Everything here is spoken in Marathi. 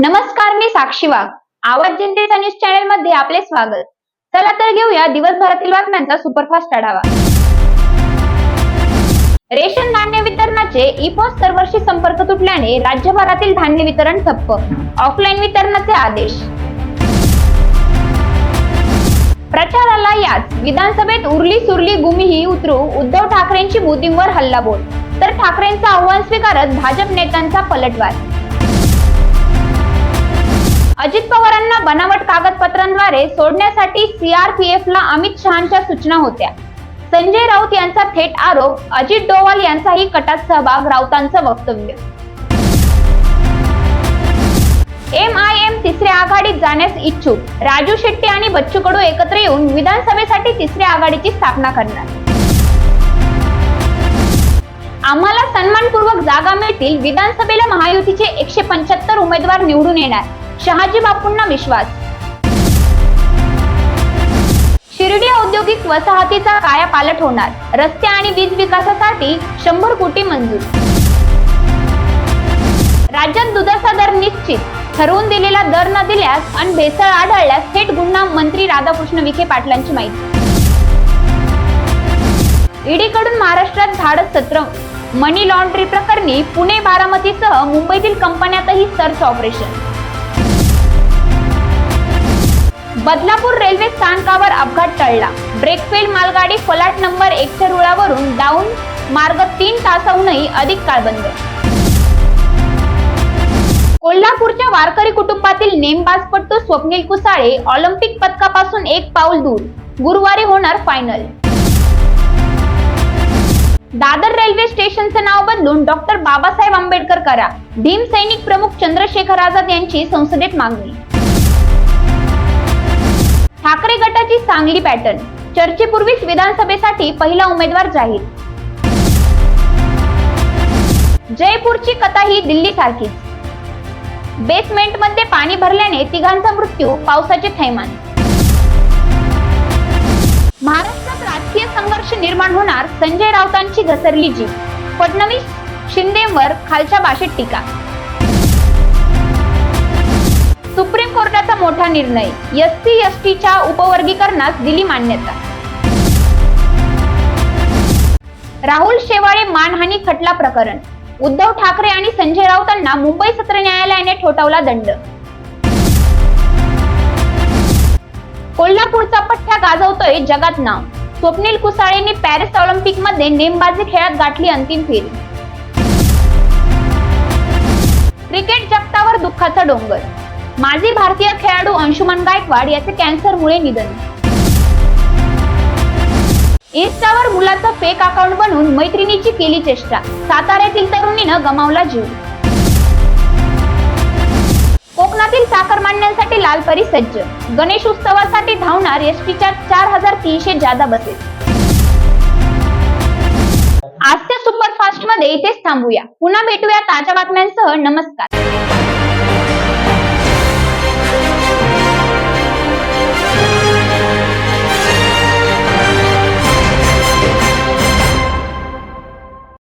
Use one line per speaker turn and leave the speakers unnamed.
नमस्कार मी साक्षी वाघ. आवाज जनतेचा न्यूज चॅनलमध्ये आपले स्वागत. चला तर घेऊया दिवसभरातील बातम्यांचा सुपरफास्ट आढावा. रेशन धान्य वितरणाचे इपॉस दरवर्षी संपर्क तुटल्याने राज्यभरातील धान्य वितरण ठप्प. ऑफलाईन वितरणाचे आदेश. प्रचाराला याच. विधानसभेत उरली सुरली गुमीही उतरू उद्धव ठाकरेंची मोदींवर हल्लाबोल. तर ठाकरेंचं आव्हान स्वीकारत भाजप नेत्यांचा पलटवार. अजित पवारांना बनावट कागदपत्रांद्वारे सोडण्यासाठी सीआरपीएफला अमित शहाच्या सूचना होत्या. संजय राऊत यांचा थेट आरोप अजित डोवाल यांचाही कटात सहभाग राऊतांचं वक्तव्य. एम आय एम तिसऱ्या आघाडीत जाण्यास इच्छुक राजू शेट्टी आणि बच्चू कडू एकत्र येऊन विधानसभेसाठी तिसऱ्या आघाडीची स्थापना करणार. आम्हाला सन्मानपूर्वक जागा मिळतील विधानसभेला महायुतीचे एकशे पंच्याहत्तर उमेदवार निवडून येणार. शहाजी बापूंना विश्वास. शिर्डी औद्योगिक वसाहतीचा काया पालट होणार. रस्ते आणि वीज विकासासाठी शंभर कोटी मंजूर. राज्यात दुधाचा दर निश्चित. ठरवून दिलेला दर न दिल्यास आणि भेसळ आढळल्यास थेट गुन्हा मंत्री राधाकृष्ण विखे पाटलांची माहिती. ईडीकडून महाराष्ट्रात धाडस सत्र. मनी लॉन्ड्री प्रकरणी पुणे बारामतीसह मुंबईतील कंपन्यातही सर्च ऑपरेशन. बदलापूर रेल्वे स्थानकावर अपघात टळला. ब्रेकफेल मालगाडी फलाट नंबर एकच्या रुळावरून डाऊन मार्ग तीन तासाहूनही अधिक काळ बंद. कोल्हापूरच्या वारकरी कुटुंबातील नेमबाजपट्टू स्वप्नील कुसाळे ऑलिम्पिक पदकापासून एक पाऊल दूर. गुरुवारी होणार फायनल दादर रेल्वे स्टेशनचं नाव बदलून डॉक्टर बाबासाहेब आंबेडकर करा. भीम सैनिक प्रमुख चंद्रशेखर आझाद यांची संसदेत मागणी. ठाकरे गटाची सांगली पॅटर्न. चर्चेपूर्वीच विधानसभेसाठी पहिला उमेदवार जाहीर. जयपूरची कथा ही दिल्ली सारखीच बेसमेंटमध्ये पाणी भरल्याने तिघांचा मृत्यू पावसाचे थैमान. महाराष्ट्रात राजकीय संघर्ष निर्माण होणार संजय राऊतांची घसरली जीव फडणवीस शिंदेवर खालच्या भाषेत टीका. सुप्रीम कोर्टाचा मोठा निर्णय. एस सी एस टीच्या उपवर्गीकरणास दिली मान्यता. राहुल शेवाळे मानहानी खटला प्रकरण. उद्धव ठाकरे आणि संजय राऊतांना मुंबई सत्र न्यायालयाने ठोठावला दंड. कोल्हापूरचा पठ्ठा गाजवतोय जगात नाव. स्वप्नील कुसाळेंनी पॅरिस ऑलिम्पिकमध्ये नेमबाजी खेळात गाठली अंतिम फेरी. क्रिकेट जगतावर दुःखाचा डोंगर. माजी भारतीय खेळाडू अंशुमन गायकवाड याचे कॅन्सरमुळे निधन. इन्स्टावर मुलाचं फेक अकाउंट बनवून मैत्रिणीची केली चेष्टा. साताऱ्यातील तरुणीनं गमावला जीव. कोकणातील चाकरमान्यांसाठी लालपरी सज्ज. गणेश उत्सवासाठी धावणार एसटीच्या चार हजार तीनशे जादा बसेस. आजच्या सुपरफास्टमध्ये इथेच थांबूया. पुन्हा भेटूया ताज्या बातम्यांसह. नमस्कार.